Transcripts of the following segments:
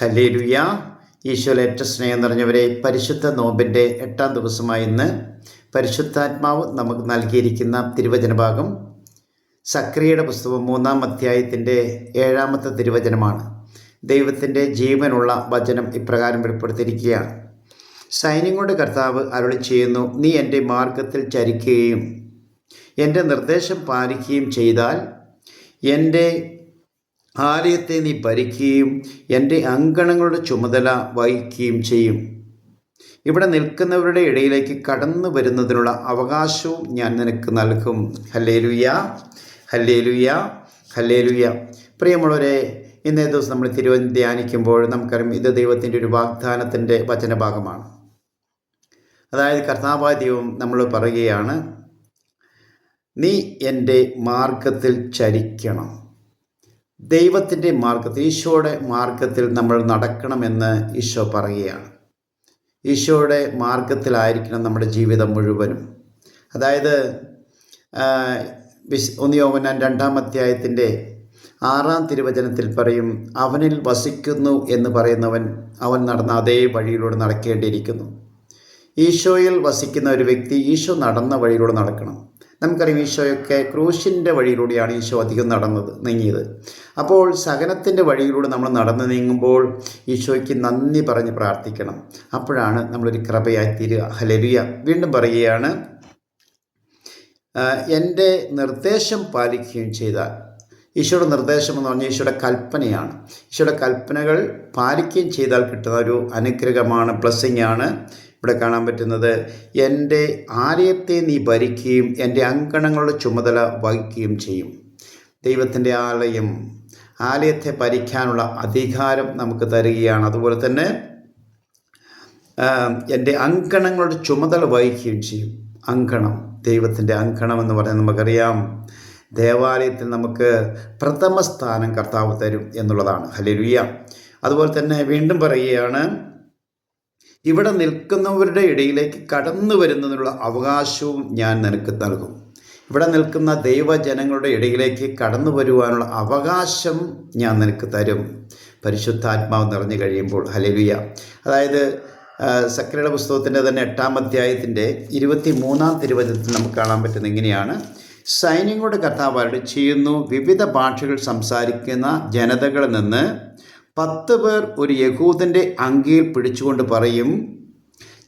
Hallelujah. ഈശോയിലെ ഏറ്റവും സ്നേഹം നിറഞ്ഞവരെ പരിശുദ്ധ നോമ്പിന്റെ എട്ടാം ദിവസമായ ഇന്ന് പരിശുദ്ധാത്മാവ് നമുക്ക് നൽകിയിരിക്കുന്ന തിരുവചന ഭാഗം സക്രിയയുടെ പുസ്തകം മൂന്നാം അധ്യായത്തിന്റെ ഏഴാമത്തെ തിരുവചനമാണ്. ദൈവത്തിന്റെ ജീവനുള്ള വചനം ഇപ്രകാരം വെളിപ്പെടുത്തിയിരിക്കുകയാണ്. സൈന്യങ്ങളുടെ കർത്താവ് അരുളി ചെയ്യുന്നു നീ എന്റെ മാർഗത്തിൽ ചരിക്കുകയും എന്റെ നിർദ്ദേശം പാലിക്കുകയും ചെയ്താൽ എന്റെ ആലയത്തെ നീ ഭരിക്കുകയും എന്റെ അങ്കണങ്ങളുടെ ചുമതല വഹിക്കുകയും ചെയ്യും. ഇവിടെ നിൽക്കുന്നവരുടെ ഇടയിലേക്ക് കടന്നു വരുന്നതിനുള്ള അവകാശവും ഞാൻ നിനക്ക് നൽകും. Hallelujah hallelujah hallelujah. പ്രിയമുള്ളവരെ ഇന്നേ ദിവസം നമ്മൾ തിരുവനന്തപുരം ധ്യാനിക്കുമ്പോൾ നമുക്കറിയാം ഇത് ദൈവത്തിന്റെ ഒരു വാഗ്ദാനത്തിന്റെ വചനഭാഗമാണ്. അതായത് കർത്താവായ ദൈവം നമ്മൾ പറയുകയാണ് നീ എന്റെ മാർഗത്തിൽ ചരിക്കണം. ദൈവത്തിന്റെ മാർഗത്തിൽ ഈശോയുടെ മാർഗത്തിൽ നമ്മൾ നടക്കണമെന്ന് ഈശോ പറയുകയാണ്. ഈശോയുടെ മാർഗത്തിലായിരിക്കണം നമ്മുടെ ജീവിതം മുഴുവനും. അതായത് വിശ് ഒന്നിയോവനാൻ രണ്ടാം അധ്യായത്തിന്റെ ആറാം തിരുവചനത്തിൽ പറയും അവനിൽ വസിക്കുന്നു എന്ന് പറയുന്നവൻ അവൻ നടന്ന അതേ വഴിയിലൂടെ നടക്കേണ്ടിയിരിക്കുന്നു. ഈശോയിൽ വസിക്കുന്ന ഒരു വ്യക്തി ഈശോ നടന്ന വഴിയിലൂടെ നടക്കണം. നമുക്കറിയാം ഈശോയൊക്കെ ക്രൂശിന്റെ വഴിയിലൂടെയാണ് ഈശോ അധികം നടന്നത് നീങ്ങിയത്. അപ്പോൾ സഹനത്തിന്റെ വഴിയിലൂടെ നമ്മൾ നടന്നു നീങ്ങുമ്പോൾ ഈശോയ്ക്ക് നന്ദി പറഞ്ഞ് പ്രാർത്ഥിക്കണം. അപ്പോഴാണ് നമ്മളൊരു കൃപയായി തീരുക. ഹലരിയ വീണ്ടും പറയുകയാണ് എന്റെ നിർദ്ദേശം പാലിക്കുകയും ചെയ്താൽ ഈശോയുടെ നിർദ്ദേശം എന്ന് പറഞ്ഞാൽ ഈശോയുടെ കൽപ്പനയാണ്. ഈശോയുടെ കൽപ്പനകൾ പാലിക്കുകയും ചെയ്താൽ കിട്ടുന്ന ഒരു അനുഗ്രഹമാണ് ബ്ലസ്സിങ് ആണ്. ഇവിടെ കാണാൻ പറ്റുന്നത് എന്റെ ആലയത്തെ നീ ഭരിക്കുകയും എന്റെ അങ്കണങ്ങളുടെ ചുമതല വഹിക്കുകയും ചെയ്യും. ദൈവത്തിന്റെ ആലയം ആലയത്തെ ഭരിക്കാനുള്ള അധികാരം നമുക്ക് തരികയാണ്. അതുപോലെ തന്നെ എന്റെ അങ്കണങ്ങളുടെ ചുമതല വഹിക്കുകയും ചെയ്യും. അങ്കണം ദൈവത്തിന്റെ അങ്കണം എന്ന് പറഞ്ഞാൽ നമുക്കറിയാം. ദേവാലയത്തിൽ നമുക്ക് പ്രഥമ സ്ഥാനം കർത്താവ് തരും എന്നുള്ളതാണ്. ഹലരുയ അതുപോലെ തന്നെ വീണ്ടും പറയുകയാണ് ഇവിടെ നിൽക്കുന്നവരുടെ ഇടയിലേക്ക് കടന്നു വരുന്നതിനുള്ള അവകാശവും ഞാൻ നിനക്ക് നൽകും. ഇവിടെ നിൽക്കുന്ന ദൈവജനങ്ങളുടെ ഇടയിലേക്ക് കടന്നു വരുവാനുള്ള അവകാശം ഞാൻ നിനക്ക് തരും. പരിശുദ്ധാത്മാവ് നിറഞ്ഞു കഴിയുമ്പോൾ ഹലലുയ അതായത് സക്രയുടെ പുസ്തകത്തിന്റെ തന്നെ എട്ടാം അധ്യായത്തിന്റെ ഇരുപത്തി മൂന്നാം തിരുവചനത്തിൽ നമുക്ക് കാണാൻ പറ്റുന്ന ഇങ്ങനെയാണ്. സൈന്യങ്ങളുടെ കർത്താവ് ചെയ്യുന്നു. വിവിധ ഭാഷകൾ സംസാരിക്കുന്ന ജനതകളിൽ നിന്ന് പത്ത് പേർ ഒരു യഹൂദന്റെ അങ്കിയിൽ പിടിച്ചുകൊണ്ട് പറയും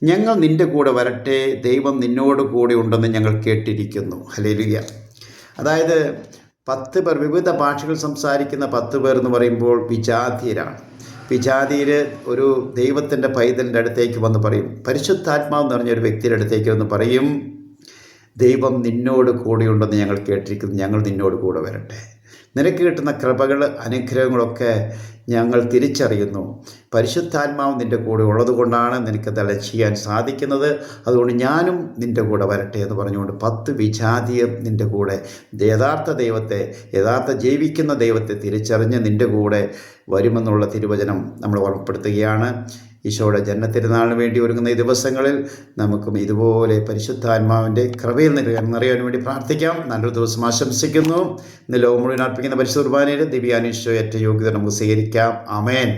ഞങ്ങൾ നിന്റെ കൂടെ വരട്ടെ ദൈവം നിന്നോട് കൂടെ ഉണ്ടെന്ന് ഞങ്ങൾ കേട്ടിരിക്കുന്നു. ഹലേലിയ അതായത് പത്ത് പേർ വിവിധ ഭാഷകൾ സംസാരിക്കുന്ന പത്ത് പേർ എന്ന് പറയുമ്പോൾ വിജാതീയരാണ് വിജാതിയിൽ ഒരു ദൈവത്തിന്റെ പൈതലിന്റെ അടുത്തേക്ക് വന്ന് പറയും. പരിശുദ്ധാത്മാവ് എന്ന് പറഞ്ഞ ഒരു വ്യക്തിയുടെ അടുത്തേക്ക് വന്ന് പറയും ദൈവം നിന്നോട് കൂടെയുണ്ടെന്ന് ഞങ്ങൾ കേട്ടിരിക്കുന്നു. ഞങ്ങൾ നിന്നോട് കൂടെ വരട്ടെ. നിനക്ക് കിട്ടുന്ന കൃപകൾ അനുഗ്രഹങ്ങളൊക്കെ ഞങ്ങൾ തിരിച്ചറിയുന്നു. പരിശുദ്ധാത്മാവ് നിന്റെ കൂടെ ഉള്ളതുകൊണ്ടാണ് നിനക്കതെല്ലാം ചെയ്യാൻ സാധിക്കുന്നത്. അതുകൊണ്ട് ഞാനും നിന്റെ കൂടെ വരട്ടെ എന്ന് പറഞ്ഞുകൊണ്ട് പത്ത് വിജാതിയും നിന്റെ കൂടെ യഥാർത്ഥ ദൈവത്തെ യഥാർത്ഥ ജീവിക്കുന്ന ദൈവത്തെ തിരിച്ചറിഞ്ഞ് നിന്റെ കൂടെ വരുമെന്നുള്ള തിരുവചനം നമ്മൾ ഓർമ്മപ്പെടുത്തുകയാണ്. ഈശോയുടെ ജന്മത്തിരുന്നാളിന് വേണ്ടി ഒരുങ്ങുന്ന ഈ ദിവസങ്ങളിൽ നമുക്കും ഇതുപോലെ പരിശുദ്ധാത്മാവിന്റെ കൃപയിൽ നിറയാൻ വേണ്ടി പ്രാർത്ഥിക്കാം. നല്ലൊരു ദിവസം ആശംസിക്കുന്നു. ഇന്ന് ലോകം മുഴുവൻ അർപ്പിക്കുന്ന പരിശുദ്ധ കുർബാനയിൽ ദിവ്യാനീശോ ഏറ്റവും യോഗ്യത നമുക്ക് സ്വീകരിക്കാം. അമേൻ